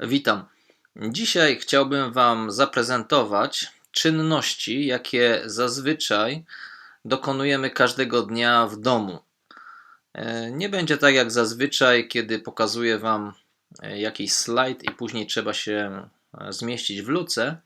Witam. Dzisiaj chciałbym Wam zaprezentować czynności, jakie zazwyczaj dokonujemy każdego dnia w domu. E, Nie będzie tak jak zazwyczaj, kiedy pokazuję Wam e, jakiś slajd i później trzeba się e, zmieścić w luce,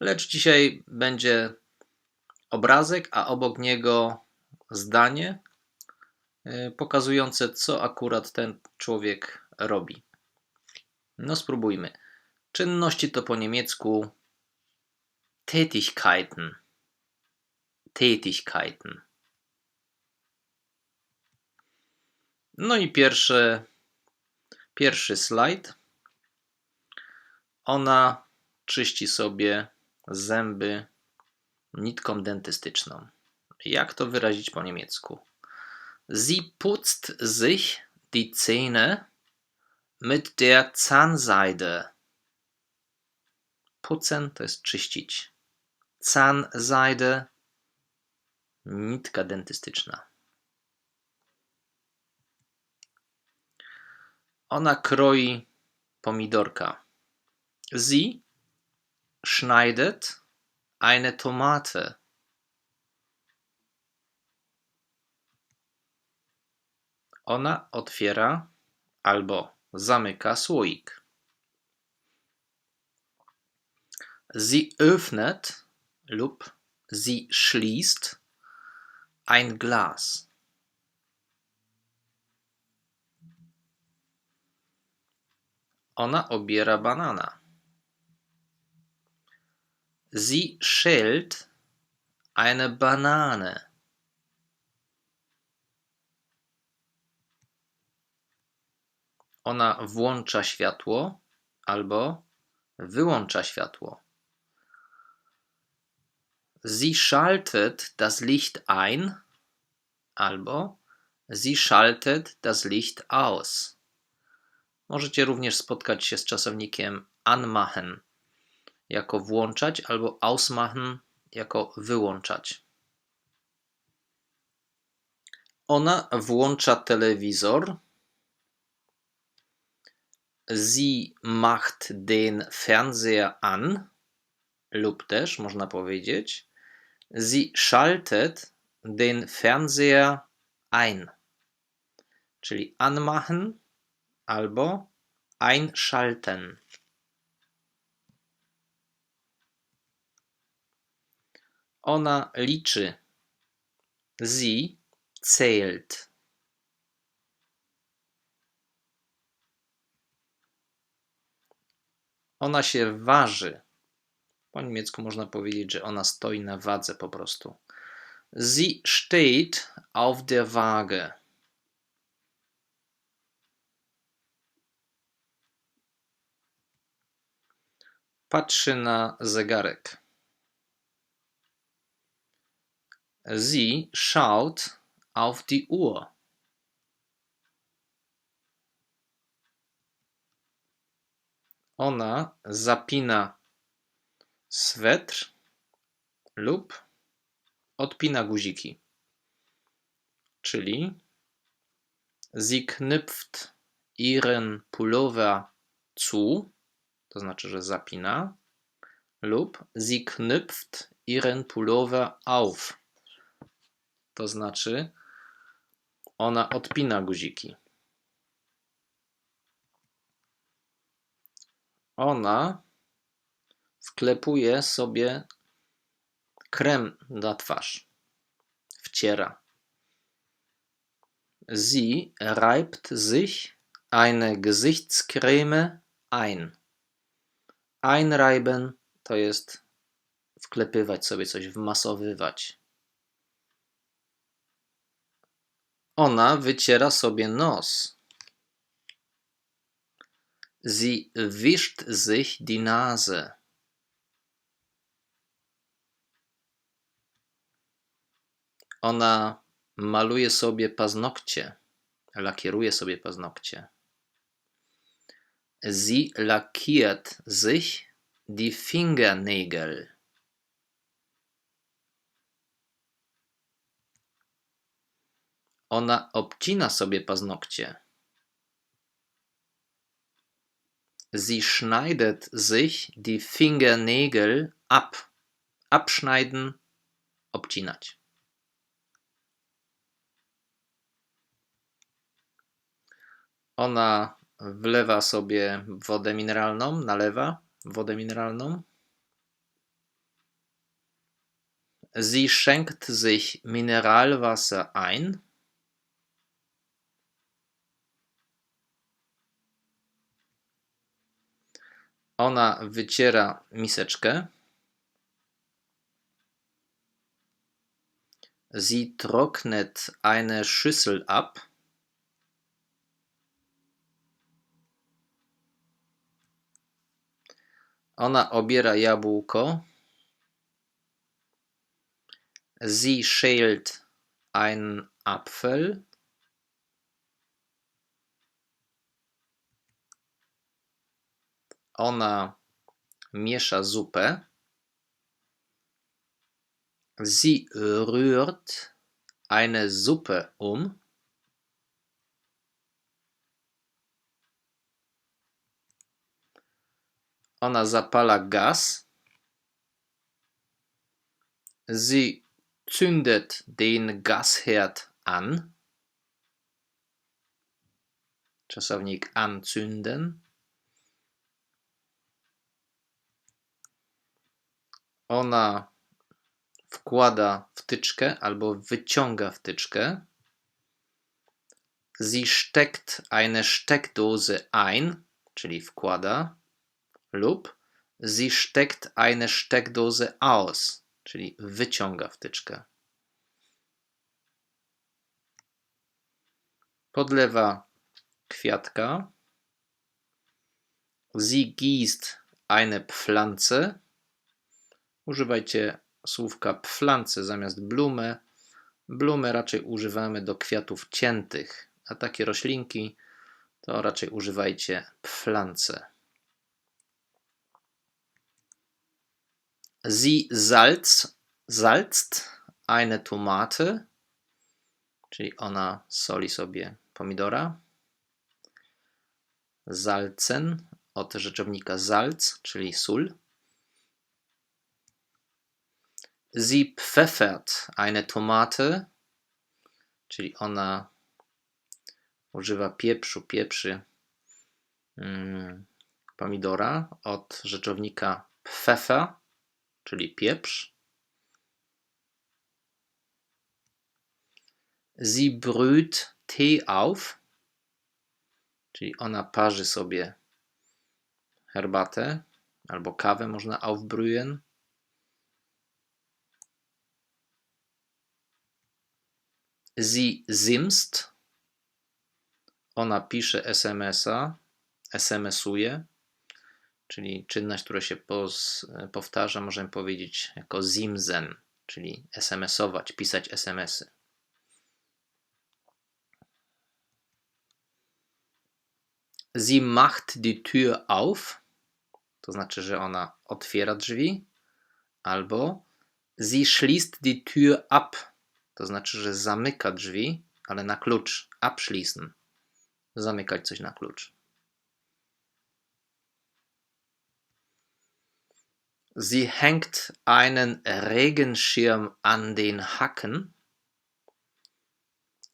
lecz dzisiaj będzie obrazek, a obok niego zdanie pokazujące, co akurat ten człowiek robi. No spróbujmy. Czynności to po niemiecku Tätigkeiten. Tätigkeiten. No i pierwszy, pierwszy slajd. Ona czyści sobie zęby nitką dentystyczną. Jak to wyrazić po niemiecku? Sie putzt sich die Zähne mit der Zahnseide. Putzen to jest czyścić. Zahnseide nitka dentystyczna. Ona kroi pomidorka. Sie schneidet eine Tomate. Ona otwiera albo zamyka słoik. Sie öffnet lub sie schließt ein Glas. Ona obiera banana. Sie schält eine Banane. Ona włącza światło albo wyłącza światło. Sie schaltet das Licht ein albo sie schaltet das Licht aus. Możecie również spotkać się z czasownikiem anmachen jako włączać albo ausmachen jako wyłączać. Ona włącza telewizor. Sie macht den Fernseher an lub też można powiedzieć Sie schaltet den Fernseher ein. Czyli anmachen albo einschalten. Ona liczy. Sie zählt. Ona się waży. Po niemiecku można powiedzieć, że ona stoi na wadze po prostu. Sie steht auf der Waage. Patrzy na zegarek. Sie schaut auf die Uhr. Ona zapina swetr lub odpina guziki. Czyli sie knüpft ihren Pullover zu, to znaczy, że zapina, lub sie knüpft ihren Pullover auf, to znaczy ona odpina guziki. Ona wklepuje sobie krem na twarz. Wciera. Sie reibt sich eine Gesichtscreme ein. Einreiben to jest wklepywać sobie coś, wmasowywać. Ona wyciera sobie nos. Sie wischt sich die Nase. Ona maluje sobie paznokcie, lakieruje sobie paznokcie. Sie lackiert sich die Fingernägel. Ona obcina sobie paznokcie. Sie schneidet sich die Fingernägel ab. Abschneiden, obcinać. Ona wlewa sobie wodę mineralną, nalewa wodę mineralną. Sie schenkt sich Mineralwasser ein. Ona wyciera miseczkę. Sie trocknet eine Schüssel ab. Ona obiera jabłko. Sie schält einen Apfel. Ona miesza zupę. Sie rührt eine Suppe um. Ona zapala gaz. Sie zündet den Gasherd an. Czasownik anzünden. Ona wkłada wtyczkę albo wyciąga wtyczkę. Sie steckt eine Steckdose ein, czyli wkłada, lub sie steckt eine Steckdose aus, czyli wyciąga wtyczkę. Podlewa kwiatka. Sie gießt eine Pflanze. Używajcie słówka pflanze zamiast blumę. Blumę raczej używamy do kwiatów ciętych, a takie roślinki to raczej używajcie pflance. Sie salz, salzt eine Tomate, czyli ona soli sobie pomidora. Salzen od rzeczownika salz, czyli sól. Sie pfeffert eine Tomate, czyli ona używa pieprzu, pieprzy mm, pomidora od rzeczownika pfeffer, czyli pieprz. Sie brüht Tee auf, czyli ona parzy sobie herbatę albo kawę można aufbrühen. Sie simst. Ona pisze SMS-a, SMS-uje, czyli czynność, która się pos, powtarza, możemy powiedzieć jako simsen, czyli SMS-ować, pisać SMS-y. Sie macht die Tür auf, to znaczy, że ona otwiera drzwi, albo sie schließt die Tür ab, to znaczy, że zamyka drzwi, ale na klucz. Abschließen. Zamykać coś na klucz. Sie hängt einen Regenschirm an den Hacken,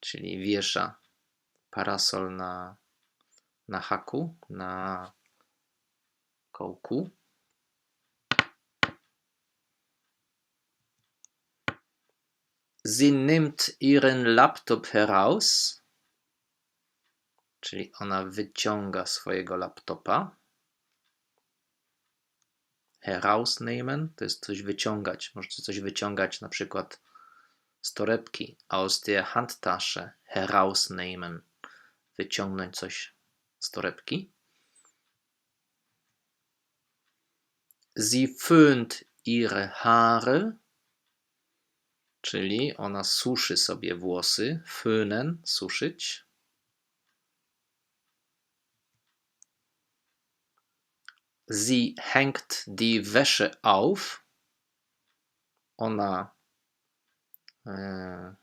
czyli wiesza parasol na, na haku, na kołku. Sie nimmt ihren Laptop heraus, czyli ona wyciąga swojego laptopa. Herausnehmen to jest coś wyciągać. Możecie coś wyciągać, na przykład z torebki. Aus der Handtasche herausnehmen. Wyciągnąć coś z torebki. Sie föhnt ihre Haare czyli ona suszy sobie włosy, föhnen, suszyć. Sie hängt die Wäsche auf. Ona e,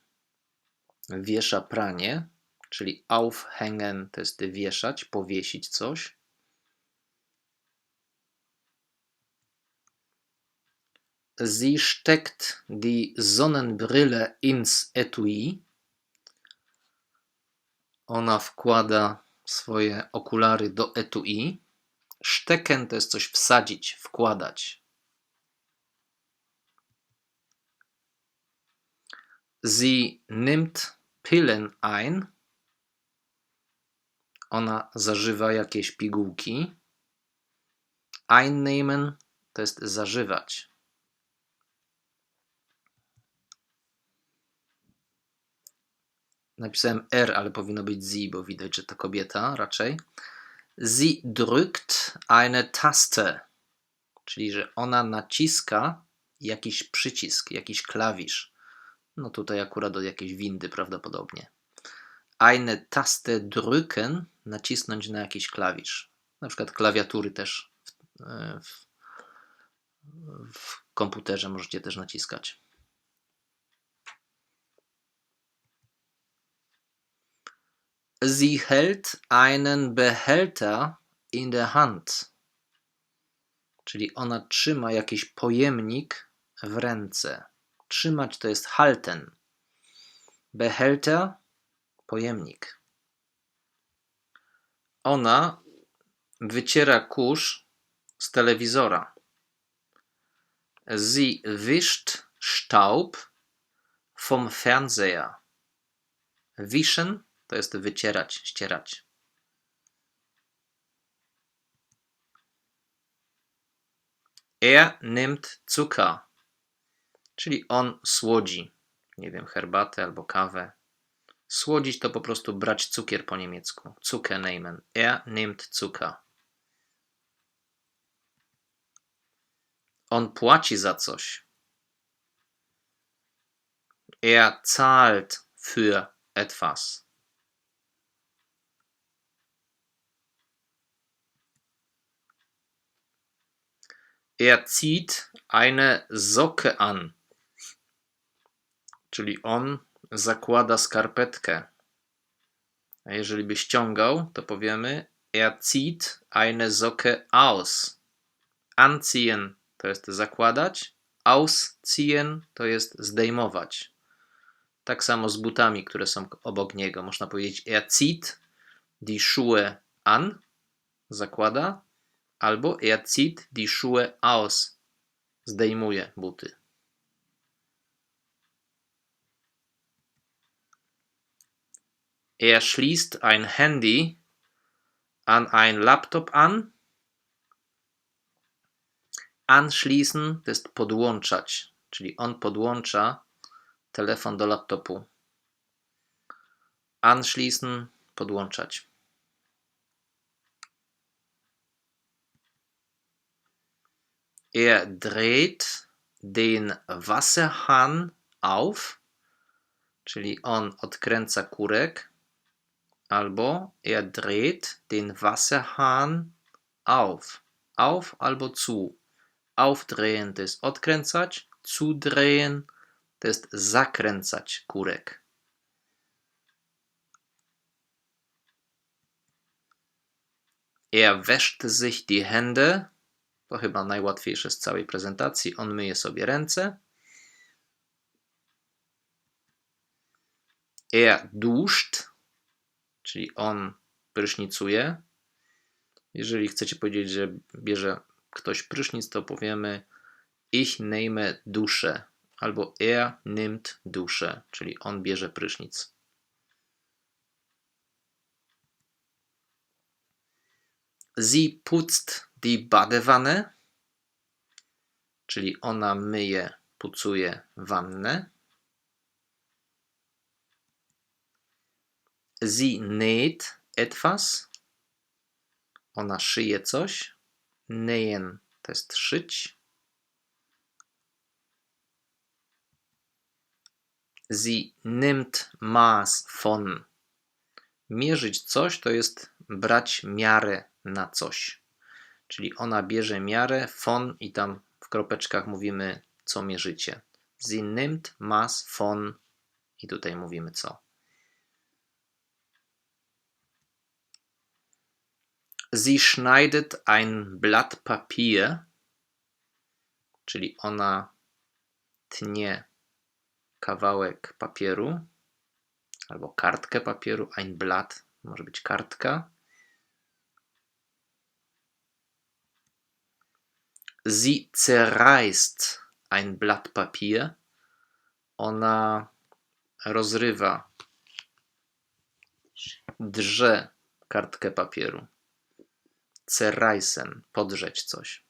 wiesza pranie, czyli aufhängen to jest wieszać, powiesić coś. Sie steckt die Sonnenbrille ins Etui. Ona wkłada swoje okulary do etui. Stecken to jest coś wsadzić, wkładać. Sie nimmt Pillen ein. Ona zażywa jakieś pigułki. Einnehmen to jest zażywać. Napisałem R, ale powinno być sie, bo widać, że to kobieta raczej. Sie drückt eine Taste, czyli że ona naciska jakiś przycisk, jakiś klawisz. No tutaj akurat do jakiejś windy prawdopodobnie. Eine Taste drücken, nacisnąć na jakiś klawisz. Na przykład klawiatury też w, w, w komputerze możecie też naciskać. Sie hält einen Behälter in der Hand. Czyli ona trzyma jakiś pojemnik w ręce. Trzymać to jest halten. Behälter pojemnik. Ona wyciera kurz z telewizora. Sie wischt Staub vom Fernseher. Wischen to jest wycierać, ścierać. Er nimmt Zucker, czyli on słodzi. Nie wiem, herbatę albo kawę. Słodzić to po prostu brać cukier po niemiecku. Zucker nehmen. Er nimmt Zucker. On płaci za coś. Er zahlt für etwas. Er zieht eine Socke an. Czyli on zakłada skarpetkę. A jeżeli by ściągał, to powiemy er zieht eine Socke aus. Anziehen to jest zakładać, ausziehen to jest zdejmować. Tak samo z butami, które są obok niego. Można powiedzieć er zieht die Schuhe an, zakłada, albo er zieht die Schuhe aus, zdejmuje buty. Er schließt ein Handy an ein Laptop an. Anschließen to jest podłączać, czyli on podłącza telefon do laptopu. Anschließen podłączać. Er dreht den Wasserhahn auf, czyli on odkręca kurek, albo er dreht den Wasserhahn auf. Auf albo zu. Aufdrehen to jest odkręcać, zudrehen to jest zakręcać kurek. Er wäscht sich die Hände. To chyba najłatwiejsze z całej prezentacji. On myje sobie ręce. Er duscht czyli on prysznicuje. Jeżeli chcecie powiedzieć, że bierze ktoś prysznic, to powiemy ich nehme duszę albo er nimmt duszę, czyli on bierze prysznic. Sie putzt die Badewanne, czyli ona myje, pucuje wannę. Sie näht etwas. Ona szyje coś. Nähen to jest szyć. Sie nimmt Maß von. Mierzyć coś to jest brać miarę na coś. Czyli ona bierze miarę von i tam w kropeczkach mówimy, co mierzycie. Sie nimmt Maß von i tutaj mówimy co. Sie schneidet ein Blatt Papier, czyli ona tnie kawałek papieru albo kartkę papieru, ein Blatt, może być kartka. Sie zerreißt ein Blatt Papier. Ona rozrywa, drze kartkę papieru. Zerreißen, podrzeć coś.